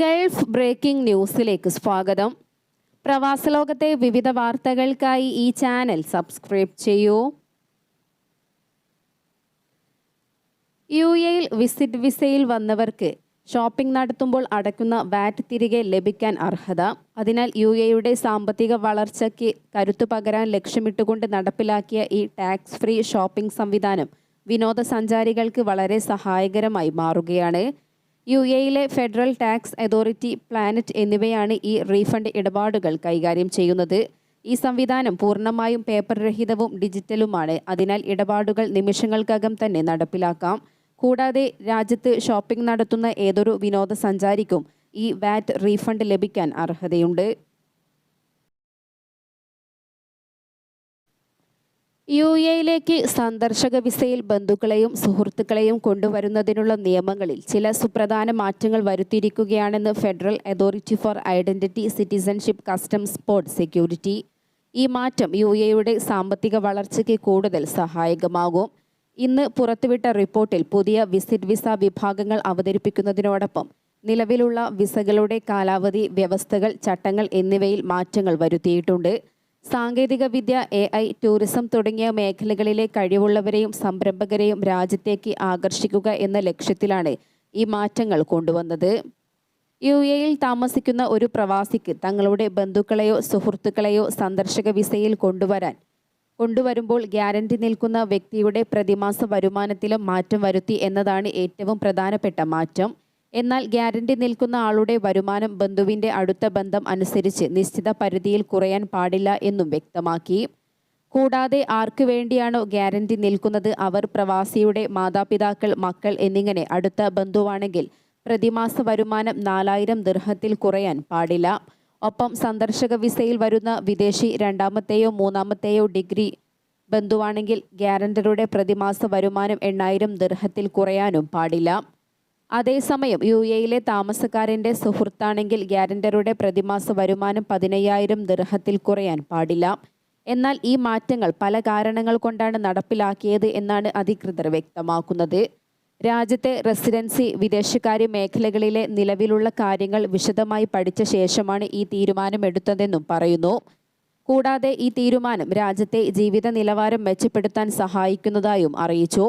Gulf breaking ന്യൂസിലേക്ക് സ്വാഗതം. പ്രവാസലോകത്തെ വിവിധ വാർത്തകൾക്കായി ഈ ചാനൽ സബ്സ്ക്രൈബ് ചെയ്യൂ. യു എയിൽ വിസിറ്റ് വിസയിൽ വന്നവർക്ക് ഷോപ്പിംഗ് നടത്തുമ്പോൾ അടയ്ക്കുന്ന വാറ്റ് തിരികെ ലഭിക്കാൻ അർഹത. അതിനാൽ യു എയുടെ സാമ്പത്തിക വളർച്ചയ്ക്ക് കരുത്തു പകരാൻ ലക്ഷ്യമിട്ടുകൊണ്ട് നടപ്പിലാക്കിയ ഈ ടാക്സ് ഫ്രീ ഷോപ്പിംഗ് സംവിധാനം വിനോദസഞ്ചാരികൾക്ക് വളരെ സഹായകരമായി മാറുകയാണ്. യു എയിലെ ഫെഡറൽ ടാക്സ് അതോറിറ്റി പ്ലാനറ്റ് എന്നിവയാണ് ഈ റീഫണ്ട് ഇടപാടുകൾ കൈകാര്യം ചെയ്യുന്നത്. ഈ സംവിധാനം പൂർണമായും പേപ്പർ രഹിതവും ഡിജിറ്റലുമാണ്. അതിനാൽ ഇടപാടുകൾ നിമിഷങ്ങൾക്കകം തന്നെ നടപ്പിലാക്കാം. കൂടാതെ രാജ്യത്ത് ഷോപ്പിംഗ് നടത്തുന്ന ഏതൊരു വിനോദസഞ്ചാരിക്കും ഈ വാറ്റ് റീഫണ്ട് ലഭിക്കാൻ അർഹതയുണ്ട്. യു എയിലേക്ക് സന്ദർശക വിസയിൽ ബന്ധുക്കളെയും സുഹൃത്തുക്കളെയും കൊണ്ടുവരുന്നതിനുള്ള നിയമങ്ങളിൽ ചില സുപ്രധാന മാറ്റങ്ങൾ വരുത്തിയിരിക്കുകയാണെന്ന് federal authority for identity citizenship customs port security. ഈ മാറ്റം യു എയുടെ സാമ്പത്തിക വളർച്ചയ്ക്ക് കൂടുതൽ സഹായകമാകും. ഇന്ന് പുറത്തുവിട്ട റിപ്പോർട്ടിൽ പുതിയ വിസിറ്റ് വിസ വിഭാഗങ്ങൾ അവതരിപ്പിക്കുന്നതിനോടൊപ്പം നിലവിലുള്ള വിസകളുടെ കാലാവധി വ്യവസ്ഥകൾ ചട്ടങ്ങൾ എന്നിവയിൽ മാറ്റങ്ങൾ വരുത്തിയിട്ടുണ്ട്. സാങ്കേതിക വിദ്യ എ ഐ ടൂറിസം തുടങ്ങിയ മേഖലകളിലെ കഴിവുള്ളവരെയും സംരംഭകരെയും രാജ്യത്തേക്ക് ആകർഷിക്കുക എന്ന ലക്ഷ്യത്തിലാണ് ഈ മാറ്റങ്ങൾ കൊണ്ടുവന്നത്. യു എയിൽ താമസിക്കുന്ന ഒരു പ്രവാസിക്ക് തങ്ങളുടെ ബന്ധുക്കളെയോ സുഹൃത്തുക്കളെയോ സന്ദർശക വിസയിൽ കൊണ്ടുവരാൻ കൊണ്ടുവരുമ്പോൾ ഗ്യാരണ്ടി നിൽക്കുന്ന വ്യക്തിയുടെ പ്രതിമാസ വരുമാനത്തിലും മാറ്റം വരുത്തി എന്നതാണ് ഏറ്റവും പ്രധാനപ്പെട്ട മാറ്റം. എന്നാൽ ഗ്യാരണ്ടി നിൽക്കുന്ന ആളുടെ വരുമാനം ബന്ധുവിന്റെ അടുത്ത ബന്ധം അനുസരിച്ച് നിശ്ചിത പരിധിയിൽ കുറയാൻ പാടില്ല എന്നും വ്യക്തമാക്കി. കൂടാതെ ആർക്കു വേണ്ടിയാണോ ഗ്യാരണ്ടി നിൽക്കുന്നത്? അവർ പ്രവാസിയുടെ മാതാപിതാക്കൾ മക്കൾ എന്നിങ്ങനെ അടുത്ത ബന്ധുവാണെങ്കിൽ പ്രതിമാസ വരുമാനം നാലായിരം ദീർഘത്തിൽ കുറയാൻ പാടില്ല. ഒപ്പം സന്ദർശക വിസയിൽ വരുന്ന വിദേശി രണ്ടാമത്തെയോ മൂന്നാമത്തെയോ ഡിഗ്രി ബന്ധുവാണെങ്കിൽ ഗ്യാരണ്ടറുടെ പ്രതിമാസ വരുമാനം എണ്ണായിരം ദീർഘത്തിൽ കുറയാനും പാടില്ല. അതേസമയം യു എയിലെ താമസക്കാരന്റെ സുഹൃത്താണെങ്കിൽ ഗ്യാരണ്ടറുടെ പ്രതിമാസ വരുമാനം പതിനയ്യായിരം ദൃഹത്തിൽ കുറയാൻ പാടില്ല. എന്നാൽ ഈ മാറ്റങ്ങൾ പല കാരണങ്ങൾ കൊണ്ടാണ് നടപ്പിലാക്കിയത് എന്നാണ് അധികൃതർ വ്യക്തമാക്കുന്നത്. രാജ്യത്തെ റെസിഡൻസി വിദേശകാര്യ മേഖലകളിലെ നിലവിലുള്ള കാര്യങ്ങൾ വിശദമായി പഠിച്ച ശേഷമാണ് ഈ തീരുമാനമെടുത്തതെന്നും പറയുന്നു. കൂടാതെ ഈ തീരുമാനം രാജ്യത്തെ ജീവിത നിലവാരം മെച്ചപ്പെടുത്താൻ സഹായിക്കുന്നതായും അറിയിച്ചു.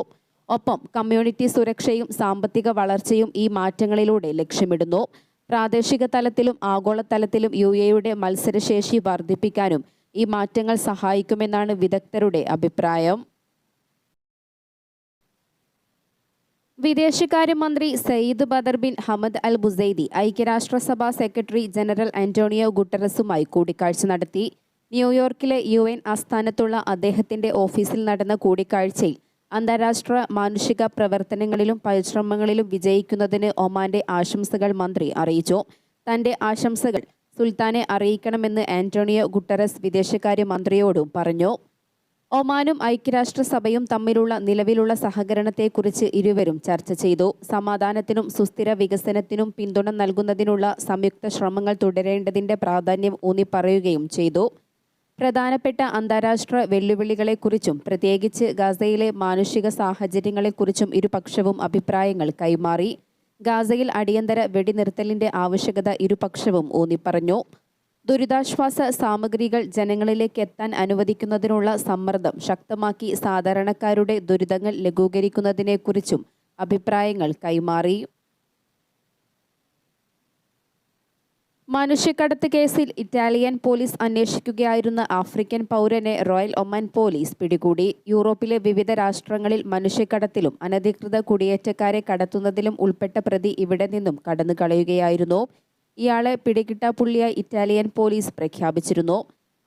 ഒപ്പം കമ്മ്യൂണിറ്റി സുരക്ഷയും സാമ്പത്തിക വളർച്ചയും ഈ മാറ്റങ്ങളിലൂടെ ലക്ഷ്യമിടുന്നു. പ്രാദേശിക തലത്തിലും ആഗോളതലത്തിലും യു എയുടെ മത്സരശേഷി വർദ്ധിപ്പിക്കാനും ഈ മാറ്റങ്ങൾ സഹായിക്കുമെന്നാണ് വിദഗ്ധരുടെ അഭിപ്രായം. വിദേശകാര്യമന്ത്രി Sayyid Badr bin Hamad Al Busaidi ഐക്യരാഷ്ട്രസഭാ secretary general Antonio ഗുട്ടറസുമായി കൂടിക്കാഴ്ച നടത്തി. ന്യൂയോർക്കിലെ യു എൻ ആസ്ഥാനത്തുള്ള അദ്ദേഹത്തിന്റെ ഓഫീസിൽ നടന്ന കൂടിക്കാഴ്ചയിൽ അന്താരാഷ്ട്ര മാനുഷിക പ്രവർത്തനങ്ങളിലും പരിശ്രമങ്ങളിലും വിജയിക്കുന്നതിന് ഒമാന്റെ ആശംസകൾ മന്ത്രി അറിയിച്ചു. തന്റെ ആശംസകൾ സുൽത്താനെ അറിയിക്കണമെന്ന് ആന്റോണിയോ ഗുട്ടറസ് വിദേശകാര്യ മന്ത്രിയോടും പറഞ്ഞു. ഒമാനും ഐക്യരാഷ്ട്രസഭയും തമ്മിലുള്ള നിലവിലുള്ള സഹകരണത്തെക്കുറിച്ച് ഇരുവരും ചർച്ച ചെയ്തു. സമാധാനത്തിനും സുസ്ഥിര വികസനത്തിനും പിന്തുണ നൽകുന്നതിനുള്ള സംയുക്ത ശ്രമങ്ങൾ തുടരേണ്ടതിന്റെ പ്രാധാന്യം ഊന്നിപ്പറയുകയും ചെയ്തു. പ്രധാനപ്പെട്ട അന്താരാഷ്ട്ര വെല്ലുവിളികളെക്കുറിച്ചും പ്രത്യേകിച്ച് ഗാസയിലെ മാനുഷിക സാഹചര്യങ്ങളെക്കുറിച്ചും ഇരുപക്ഷവും അഭിപ്രായങ്ങൾ കൈമാറി. ഗാസയിൽ അടിയന്തര വെടിനിർത്തലിന്റെ ആവശ്യകത ഇരുപക്ഷവും ഊന്നിപ്പറഞ്ഞു. ദുരിതാശ്വാസ സാമഗ്രികൾ ജനങ്ങളിലേക്ക് എത്താൻ അനുവദിക്കുന്നതിനുള്ള സമ്മർദ്ദം ശക്തമാക്കി സാധാരണക്കാരുടെ ദുരിതങ്ങൾ ലഘൂകരിക്കുന്നതിനെക്കുറിച്ചും അഭിപ്രായങ്ങൾ കൈമാറി. മനുഷ്യക്കടത്ത് കേസിൽ ഇറ്റാലിയൻ പോലീസ് അന്വേഷിക്കുകയായിരുന്ന ആഫ്രിക്കൻ പൗരനെ റോയൽ ഒമാൻ പോലീസ് പിടികൂടി. യൂറോപ്പിലെ വിവിധ രാഷ്ട്രങ്ങളിൽ മനുഷ്യക്കടത്തിലും അനധികൃത കുടിയേറ്റക്കാരെ കടത്തുന്നതിലും ഉൾപ്പെട്ട പ്രതി ഇവിടെ നിന്നും കടന്നു കളയുകയായിരുന്നു. ഇയാളെ പിടികിട്ടാപ്പുള്ളിയായി ഇറ്റാലിയൻ പോലീസ് പ്രഖ്യാപിച്ചിരുന്നു.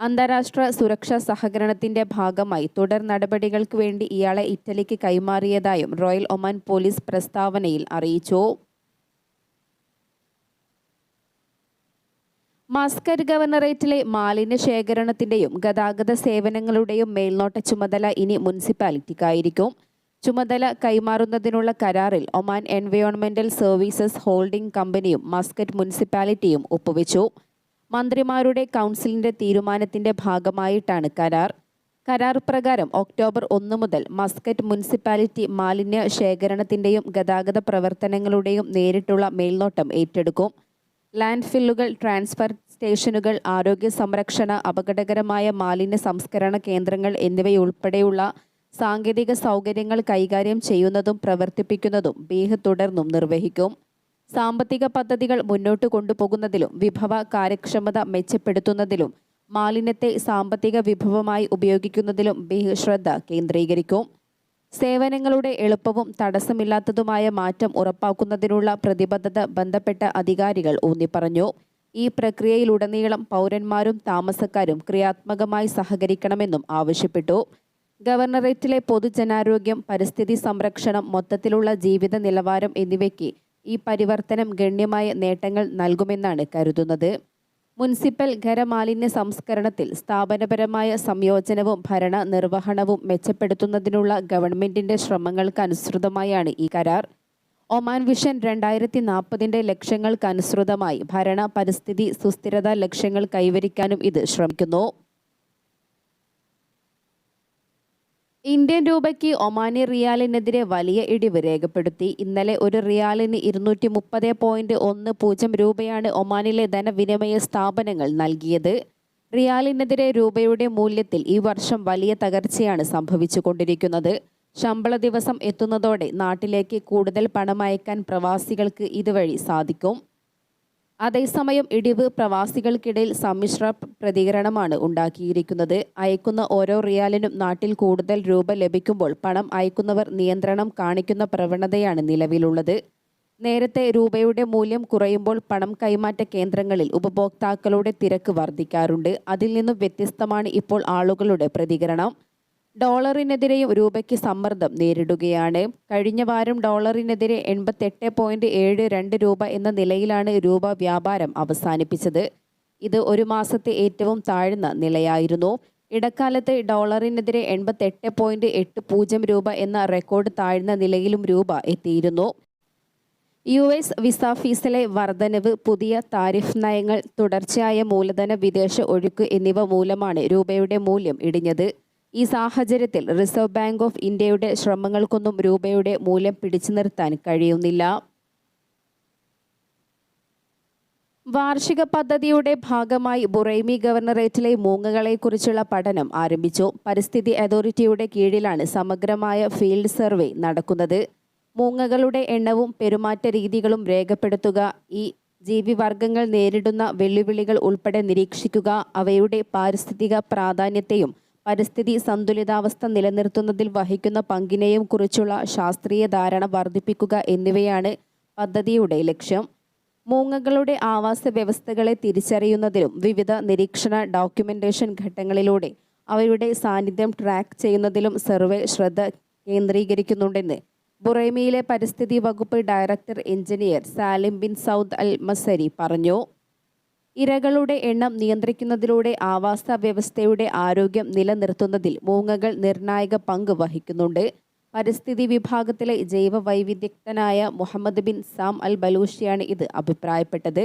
അന്താരാഷ്ട്ര സുരക്ഷാ സഹകരണത്തിന്റെ ഭാഗമായി തുടർ നടപടികൾക്ക് വേണ്ടി ഇയാളെ ഇറ്റലിക്ക് കൈമാറിയതായും റോയൽ ഒമാൻ പോലീസ് പ്രസ്താവനയിൽ അറിയിച്ചു. മസ്കറ്റ് ഗവർണറേറ്റിലെ മാലിന്യ ശേഖരണത്തിന്റെയും ഗതാഗത സേവനങ്ങളുടെയും മേൽനോട്ട ചുമതല ഇനി മുനിസിപ്പാലിറ്റിക്കായിരിക്കും. ചുമതല കൈമാറുന്നതിനുള്ള കരാറിൽ ഒമാൻ എൻവയോൺമെന്റൽ സർവീസസ് ഹോൾഡിംഗ് കമ്പനിയും മസ്കറ്റ് മുനിസിപ്പാലിറ്റിയും ഒപ്പുവെച്ചു. മന്ത്രിമാരുടെ കൗൺസിലിന്റെ തീരുമാനത്തിന്റെ ഭാഗമായിട്ടാണ് കരാർ. കരാർ പ്രകാരം ഒക്ടോബർ ഒന്ന് മുതൽ മസ്കറ്റ് മുനിസിപ്പാലിറ്റി മാലിന്യ ശേഖരണത്തിന്റെയും ഗതാഗത പ്രവർത്തനങ്ങളുടെയും നേരിട്ടുള്ള മേൽനോട്ടം ഏറ്റെടുക്കും. ലാൻഡ് ഫില്ലുകൾ ട്രാൻസ്ഫർ സ്റ്റേഷനുകൾ ആരോഗ്യ സംരക്ഷണ അപകടകരമായ മാലിന്യ സംസ്കരണ കേന്ദ്രങ്ങൾ എന്നിവയുൾപ്പെടെയുള്ള സാങ്കേതിക സൗകര്യങ്ങൾ കൈകാര്യം ചെയ്യുന്നതും പ്രവർത്തിപ്പിക്കുന്നതും ബീഹ് തുടർന്നും നിർവഹിക്കും. സാമ്പത്തിക പദ്ധതികൾ മുന്നോട്ട് കൊണ്ടുപോകുന്നതിലും വിഭവ കാര്യക്ഷമത മെച്ചപ്പെടുത്തുന്നതിലും മാലിന്യത്തെ സാമ്പത്തിക വിഭവമായി ഉപയോഗിക്കുന്നതിലും ബീഹ് ശ്രദ്ധ കേന്ദ്രീകരിക്കും. സേവനങ്ങളുടെ എളുപ്പവും തടസ്സമില്ലാത്തതുമായ മാറ്റം ഉറപ്പാക്കുന്നതിനുള്ള പ്രതിബദ്ധത ബന്ധപ്പെട്ട അധികാരികൾ ഊന്നിപ്പറഞ്ഞു. ഈ പ്രക്രിയയിലുടനീളം പൗരന്മാരും താമസക്കാരും ക്രിയാത്മകമായി സഹകരിക്കണമെന്നും ആവശ്യപ്പെട്ടു. ഗവർണറേറ്റിലെ പൊതുജനാരോഗ്യം പരിസ്ഥിതി സംരക്ഷണം മൊത്തത്തിലുള്ള ജീവിത നിലവാരം എന്നിവയ്ക്ക് ഈ പരിവർത്തനം ഗണ്യമായ നേട്ടങ്ങൾ നൽകുമെന്നാണ് കരുതുന്നത്. മുനിസിപ്പൽ ഖരമാലിന്യ സംസ്കരണത്തിൽ സ്ഥാപനപരമായ സംയോജനവും ഭരണ നിർവഹണവും മെച്ചപ്പെടുത്തുന്നതിനുള്ള ഗവൺമെന്റിന്റെ ശ്രമങ്ങൾക്കനുസൃതമായാണ് ഈ കരാർ. ഒമാൻ വിഷൻ രണ്ടായിരത്തി നാൽപ്പതിന്റെ ലക്ഷ്യങ്ങൾക്കനുസൃതമായി ഭരണ പരിസ്ഥിതി സുസ്ഥിരത ലക്ഷ്യങ്ങൾ കൈവരിക്കാനും ഇത് ശ്രമിക്കുന്നു. ഇന്ത്യൻ രൂപയ്ക്ക് ഒമാനി റിയാലിനെതിരെ വലിയ ഇടിവ് രേഖപ്പെടുത്തി. ഇന്നലെ ഒരു റിയാലിന് ഇരുന്നൂറ്റി മുപ്പത് പോയിന്റ് ഒന്ന് പൂജ്യം രൂപയാണ് ഒമാനിലെ ധനവിനിമയ സ്ഥാപനങ്ങൾ നൽകിയത്. റിയാലിനെതിരെ രൂപയുടെ മൂല്യത്തിൽ ഈ വർഷം വലിയ തകർച്ചയാണ് സംഭവിച്ചുകൊണ്ടിരിക്കുന്നത്. ശമ്പള ദിവസം എത്തുന്നതോടെ നാട്ടിലേക്ക് കൂടുതൽ പണം അയക്കാൻ പ്രവാസികൾക്ക് ഇതുവഴി സാധിക്കും. അതേസമയം ഇടിവ് പ്രവാസികൾക്കിടയിൽ സമ്മിശ്ര പ്രതികരണമാണ് ഉണ്ടാക്കിയിരിക്കുന്നത്. അയക്കുന്ന ഓരോ റിയാലിനും നാട്ടിൽ കൂടുതൽ രൂപ ലഭിക്കുമ്പോൾ പണം അയക്കുന്നവർ നിയന്ത്രണം കാണിക്കുന്ന പ്രവണതയാണ് നിലവിലുള്ളത്. നേരത്തെ രൂപയുടെ മൂല്യം കുറയുമ്പോൾ പണം കൈമാറ്റ കേന്ദ്രങ്ങളിൽ ഉപഭോക്താക്കളുടെ തിരക്ക് വർദ്ധിക്കാറുണ്ട്. അതിൽ നിന്നും വ്യത്യസ്തമാണ് ഇപ്പോൾ ആളുകളുടെ പ്രതികരണം. ഡോളറിനെതിരെയും രൂപയ്ക്ക് സമ്മർദ്ദം നേരിടുകയാണ്. കഴിഞ്ഞ വാരം ഡോളറിനെതിരെ എൺപത്തെട്ട് പോയിന്റ് ഏഴ് രണ്ട് രൂപ എന്ന നിലയിലാണ് രൂപ വ്യാപാരം അവസാനിപ്പിച്ചത്. ഇത് ഒരു മാസത്തെ ഏറ്റവും താഴ്ന്ന നിലയായിരുന്നു. ഇടക്കാലത്ത് ഡോളറിനെതിരെ എൺപത്തെട്ട് പോയിന്റ് എട്ട് പൂജ്യം രൂപ എന്ന റെക്കോർഡ് താഴ്ന്ന നിലയിലും രൂപ എത്തിയിരുന്നു. യു എസ് വിസ ഫീസിലെ വർധനവ് പുതിയ താരിഫ് നയങ്ങൾ തുടർച്ചയായ മൂലധന വിദേശ ഒഴുക്ക് എന്നിവ മൂലമാണ് രൂപയുടെ മൂല്യം ഇടിഞ്ഞത്. ഈ സാഹചര്യത്തിൽ റിസർവ് ബാങ്ക് ഓഫ് ഇന്ത്യയുടെ ശ്രമങ്ങൾക്കൊന്നും രൂപയുടെ മൂല്യം പിടിച്ചു നിർത്താൻ കഴിയുന്നില്ല. വാർഷിക പദ്ധതിയുടെ ഭാഗമായി ബുറൈമി ഗവർണറേറ്റിലെ മൂങ്ങകളെക്കുറിച്ചുള്ള പഠനം ആരംഭിച്ചു. പരിസ്ഥിതി അതോറിറ്റിയുടെ കീഴിലാണ് സമഗ്രമായ ഫീൽഡ് സർവേ നടക്കുന്നത്. മൂങ്ങകളുടെ എണ്ണവും പെരുമാറ്റ രീതികളും രേഖപ്പെടുത്തുക. ഈ ജീവിവർഗങ്ങൾ നേരിടുന്ന വെല്ലുവിളികൾ ഉൾപ്പെടെ നിരീക്ഷിക്കുക. അവയുടെ പാരിസ്ഥിതിക പ്രാധാന്യത്തെയും പരിസ്ഥിതി സന്തുലിതാവസ്ഥ നിലനിർത്തുന്നതിൽ വഹിക്കുന്ന പങ്കിനെയും കുറിച്ചുള്ള ശാസ്ത്രീയ ധാരണ വർദ്ധിപ്പിക്കുക എന്നിവയാണ് പദ്ധതിയുടെ ലക്ഷ്യം. മൂങ്ങകളുടെ ആവാസ വ്യവസ്ഥകളെ തിരിച്ചറിയുന്നതിലും വിവിധ നിരീക്ഷണ ഡോക്യുമെന്റേഷൻ ഘട്ടങ്ങളിലൂടെ അവരുടെ സാന്നിധ്യം ട്രാക്ക് ചെയ്യുന്നതിലും സർവേ ശ്രദ്ധ കേന്ദ്രീകരിക്കുന്നുണ്ടെന്ന് ബുറൈമിയിലെ പരിസ്ഥിതി വകുപ്പ് director engineer Salim bin Saud Al Masari പറഞ്ഞു. ഇരകളുടെ എണ്ണം നിയന്ത്രിക്കുന്നതിലൂടെ ആവാസ വ്യവസ്ഥയുടെ ആരോഗ്യം നിലനിർത്തുന്നതിൽ മൂങ്ങകൾ നിർണായക പങ്ക് വഹിക്കുന്നുണ്ട്. പരിസ്ഥിതി വിഭാഗത്തിലെ ജൈവ വൈവിധ്യക്തനായ മുഹമ്മദ് ബിൻ സാം അൽ ബലൂഷിയാണ് ഇത് അഭിപ്രായപ്പെട്ടത്.